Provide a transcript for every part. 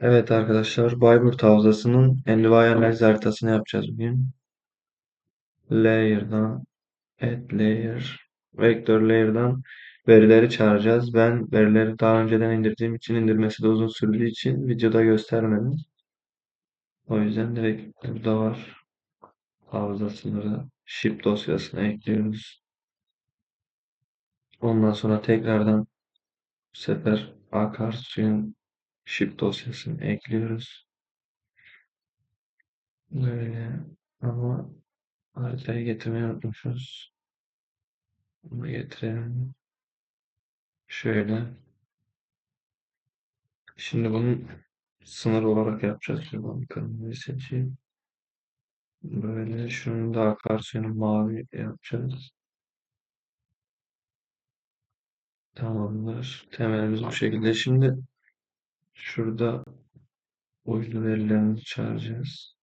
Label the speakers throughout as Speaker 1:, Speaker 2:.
Speaker 1: Evet arkadaşlar, Bayburt Havzası'nın envai analiz haritasını yapacağız bugün. Layer'dan, add layer, vektör layer'dan verileri çağıracağız. Ben verileri daha önceden indirdiğim için indirmesi de uzun sürdüğü için videoda göstermedim. O yüzden direkt burada var. Havza sınırı, ship dosyasına ekliyoruz. Ondan sonra tekrardan bu sefer akarsuyun ship dosyasını ekliyoruz. Böyle ama haritayı getirmeyi unutmuşuz. Bunu getirelim. Şöyle. Şimdi bunun sınır olarak yapacağız. Şuradan kırmızıyı seçeyim. Böyle şunun da akarsuyunu mavi yapacağız. Tamamdır. Temelimiz bu şekilde. Şimdi şurada uydu verilerini çağıracağız.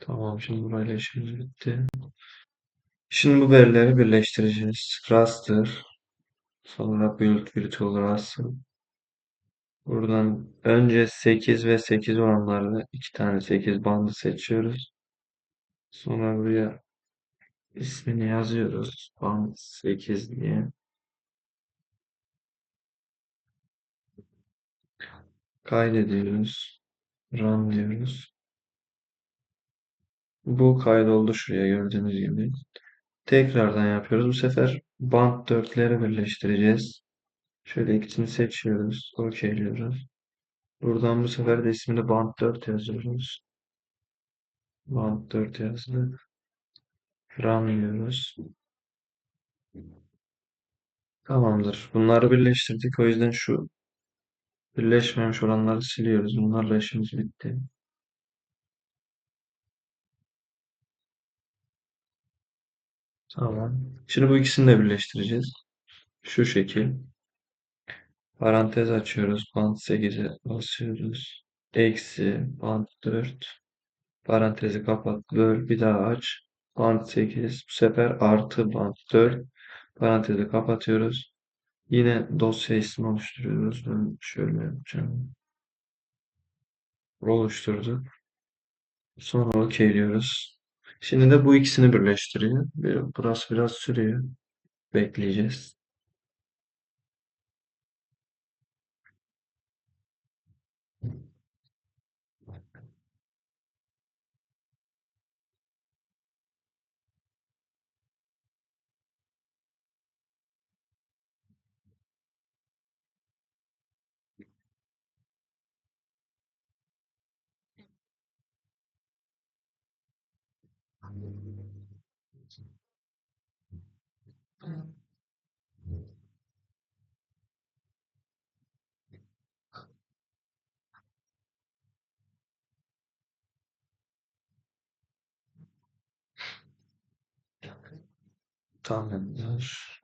Speaker 1: Tamam şimdi burayla işimiz bitti. Şimdi bu verileri birleştireceğiz. Raster, sonra build virtual raster. Buradan önce 8 ve 8 olanları iki tane 8 bandı seçiyoruz. Sonra buraya ismini yazıyoruz. Band 8 diye. Kaydediyoruz. Run diyoruz. Bu kaydoldu şuraya gördüğünüz gibi. Tekrardan yapıyoruz. Bu sefer band 4'leri birleştireceğiz. Şöyle ikisini seçiyoruz. Okeyliyoruz. Buradan bu sefer de ismini band 4 yazıyoruz. Band 4 yazdık. Run diyoruz. Tamamdır. Bunları birleştirdik. O yüzden şu birleşmemiş olanları siliyoruz. Bunlarla işimiz bitti. Tamam. Şimdi bu ikisini de birleştireceğiz. Şu şekil. Parantez açıyoruz. Band 8'e basıyoruz. Eksi band 4. Parantezi kapat. Böl. Bir daha aç. Band 8. Bu sefer artı band 4. Parantezi kapatıyoruz. Yine dosya ismi oluşturuyoruz. Ben şöyle yapacağım. Oluşturduk. Sonra okeyliyoruz. Şimdi de bu ikisini birleştiriyor. Burası biraz sürüyor. Bekleyeceğiz. Tamamdır.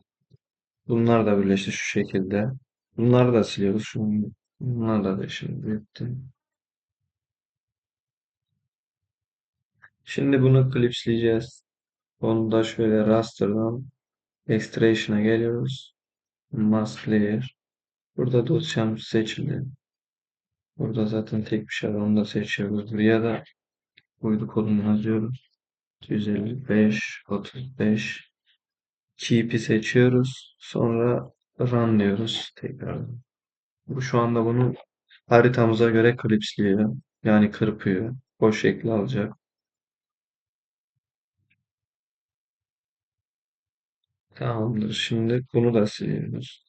Speaker 1: Bunlar da birleşti şu şekilde. Bunları da siliyoruz. Şunu, bunlarla da şimdi bitti. Şimdi bunu klipsleyeceğiz. Onu da şöyle raster'dan extraction'a geliyoruz. Mask layer. Burada dosyam seçili. Burada zaten tek bir şey var. Onu da seçiyoruz. Buraya da uydu kodunu yazıyoruz. 155 35 Keep'i seçiyoruz. Sonra run diyoruz tekrar. Bu şu anda bunu haritamıza göre klipsliyor. Yani kırpıyor. O şekli alacak. Tamamdır. Şimdi bunu da siliyoruz.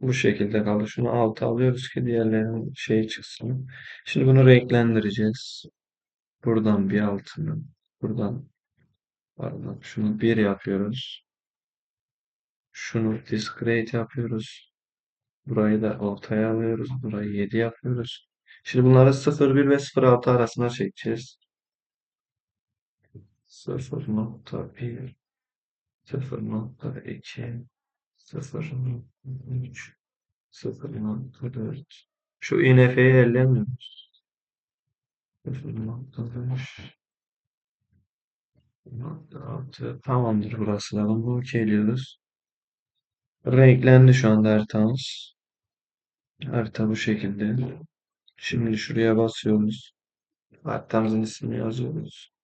Speaker 1: Bu şekilde kaldı. Şunu alta alıyoruz ki diğerlerinin şey çıksın. Şimdi bunu renklendireceğiz. Buradan bir altını, buradan pardon, şunu bir yapıyoruz. Şunu discrete yapıyoruz. Burayı da ortaya alıyoruz. Burayı 7 yapıyoruz. Şimdi bunları 0,1 ve 0,6 arasına çekeceğiz. 0.1 0.2 0.3 0.4 Şu INF'yi ellemiyoruz. 0.5 6 Tamamdır burası da. Bunu okeyliyoruz. Renklendi şu anda haritamız. Harita bu şekilde. Şimdi şuraya basıyoruz. Haritamızın ismini yazıyoruz.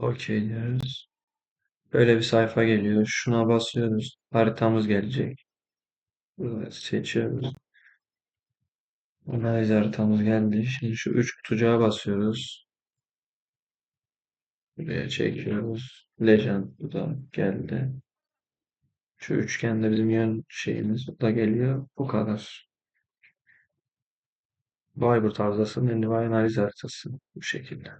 Speaker 1: Okey diyoruz. Böyle bir sayfa geliyor. Şuna basıyoruz. Haritamız gelecek. Burada seçiyoruz. Analiz haritamız geldi. Şimdi şu üç kutucuğa basıyoruz. Buraya çekiyoruz. Legend bu da geldi. Şu üçgende bizim yön şeyimiz da geliyor. Bu kadar. Havzası'nın envai analiz haritası bu şekilde.